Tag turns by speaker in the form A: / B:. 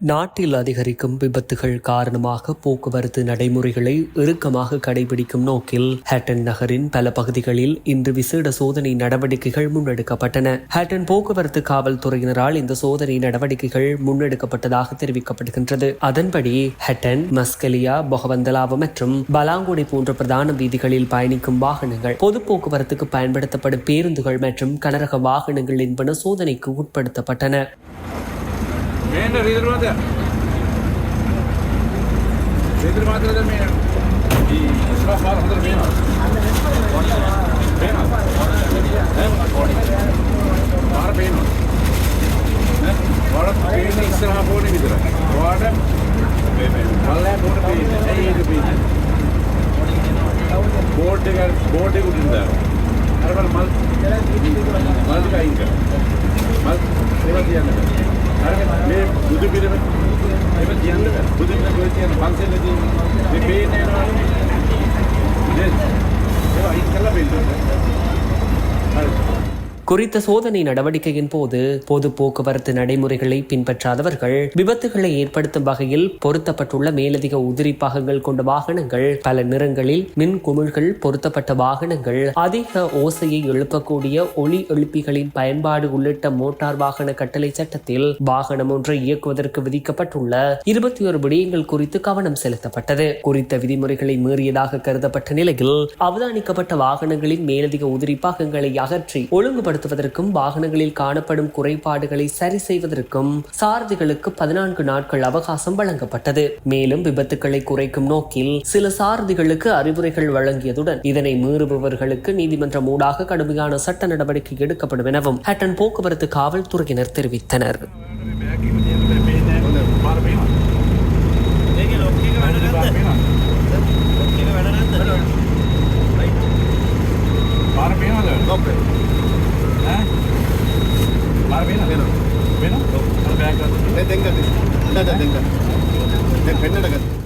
A: நாட்டில் அதிகரிக்கும் விபத்துகள் காரணமாக போக்குவரத்து நடைமுறைகளை இறுக்கமாக கடைபிடிக்கும் நோக்கில் ஹேட்டன் நகரின் பல பகுதிகளில் இன்று விசேட சோதனை நடவடிக்கைகள் முன்னெடுக்கப்பட்டன. ஹேட்டன் போக்குவரத்து காவல்துறையினரால் இந்த சோதனை நடவடிக்கைகள் முன்னெடுக்கப்பட்டதாக தெரிவிக்கப்படுகின்றது. அதன்படி ஹேட்டன் மஸ்கலியா பொகவந்தலாவு மற்றும் பலாங்குடி போன்ற பிரதான வீதிகளில் பயணிக்கும் வாகனங்கள் பொது போக்குவரத்துக்கு பயன்படுத்தப்படும் பேருந்துகள் மற்றும் கனரக வாகனங்கள் என்பன சோதனைக்கு உட்படுத்தப்பட்டன.
B: ಮೇನ್ ಇದ್ರ ಮಾತ್ರ ಇದ್ರ ಮಾತ್ರ ಮೇನ್ ಈ ಇಸ್ರಾ ಫಾಲ್ ಅಂದ್ರೆ ಮೇನ್ ಮೇನ್ ಭಾಳ ಪೇನು ಭಾಳ ಪೇನ್ ಇಸ್ರಾ ಫೋನ್ ಇದ್ರ ಭಾಳ ಭಾಳ ಫೋನ್ ಪೇನ್ ಐದು ಪೇನ್ ಬೋರ್ಡ್ ಬೋರ್ಡ್ ಕುಟ್ಟಿಂದ ಅರವಲ್ ಮಲ್ ಮಲ್ಕಾಯಿಂದ ಮಲ್ ಸೇವಾ मैं खुद भी मैं ध्यान दे खुद भी कोई ध्यान पाँच से लेती मैं पे नहीं रहा हूँ ये चलो इसका बेल्ट है
A: குறித்த சோதனை நடவடிக்கையின் போது பொது போக்குவரத்து நடைமுறைகளை பின்பற்றாதவர்கள் விபத்துகளை ஏற்படுத்தும் வகையில் பொருத்தப்பட்டுள்ள மேலதிக உதிரி பாகங்கள் கொண்ட வாகனங்கள் பல நிறங்களில் மின் குமிழ்கள் பொருத்தப்பட்ட வாகனங்கள் அதிக ஓசையை எழுப்பக்கூடிய ஒளி எழுப்பிகளின் பயன்பாடு உள்ளிட்ட மோட்டார் வாகன கட்டளை சட்டத்தில் வாகனம் ஒன்றை இயக்குவதற்கு விதிக்கப்பட்டுள்ள இருபத்தி ஒரு விடயங்கள் குறித்து கவனம் செலுத்தப்பட்டது. குறித்த விதிமுறைகளை மீறியதாக கருதப்பட்ட நிலையில் அவதானிக்கப்பட்ட வாகனங்களின் மேலதிக உதிரி பாகங்களை அகற்றி ஒழுங்குபடுத்துவதற்கும் வாகனங்களில் காணப்படும் குறைபாடுகளை சரி செய்வதற்கும் சாரதிகளுக்கு பதினான்கு நாட்கள் அவகாசம் வழங்கப்பட்டது. மேலும் விபத்துக்களை குறைக்கும் நோக்கில் சில சாரதிகளுக்கு அறிவுரைகள் வழங்கியதுடன் இதனை மீறுபவர்களுக்கு நீதிமன்றம் ஊடாக கடுமையான சட்ட நடவடிக்கை எடுக்கப்படும் எனவும் ஹட்டன் போக்குவரத்து காவல்துறையினர் தெரிவித்தனர்.
C: పెన్ అడగదు.